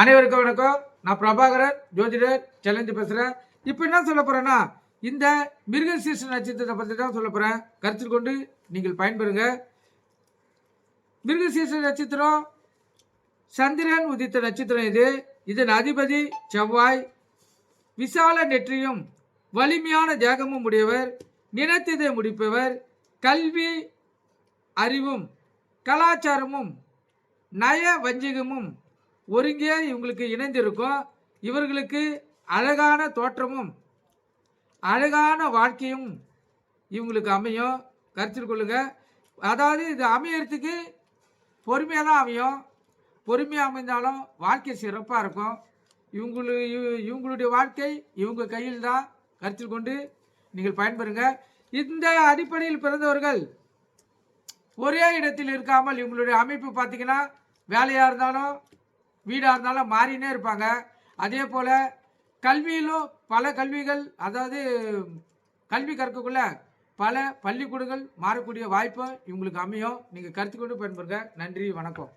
அனைவருக்கும் வணக்கம். நான் பிரபாகரன் ஜோதிடர் சேலஞ்சு பேசுகிறேன் இப்போ என்ன சொல்ல போகிறேன்னா இந்த மிருகசீர்ஷ நட்சத்திரத்தை பற்றி தான் சொல்ல போகிறேன் கருத்தில் கொண்டு நீங்கள் பயன்பெறுங்க. மிருகசீர்ஷ நட்சத்திரம் சந்திரன் உதித்த நட்சத்திரம் இது. இதன் அதிபதி செவ்வாய். விசால நெற்றியும் வலிமையான தேகமும் உடையவர். நினைத்ததை முடிப்பவர். கல்வி அறிவும் கலாச்சாரமும் நய வஞ்சகமும் ஒருங்கே இவங்களுக்கு இணைந்திருக்கும் இவர்களுக்கு அழகான தோற்றமும் அழகான வாழ்க்கையும் இவங்களுக்கு அமையும். கருத்தில் கொள்ளுங்கள் அதாவது இது அமையறதுக்கு பொறுமையாக தான் அமையும். பொறுமையாக அமைந்தாலும் வாழ்க்கை சிறப்பாக இருக்கும். இவங்களு இவங்களுடைய வாழ்க்கை இவங்க கையில் தான் கருத்தில் கொண்டு நீங்கள் பயன்பெறுங்க. இந்த அடிப்படையில் பிறந்தவர்கள் ஒரே இடத்தில் இருக்காமல் இவங்களுடைய அமைப்பு பார்த்தீங்கன்னா வேலையாக இருந்தாலும் வீடாக இருந்தாலும் மாறினே இருப்பாங்க. அதே போல் கல்வியிலும் பல கல்விகள் அதாவது கல்வி கற்கக்குள்ள பல பள்ளிக்கூடங்கள் மாறக்கூடிய வாய்ப்பு இவங்களுக்கு அமையும். நீங்கள் கருத்து கொண்டு பயன்பெறுங்க. நன்றி வணக்கம்.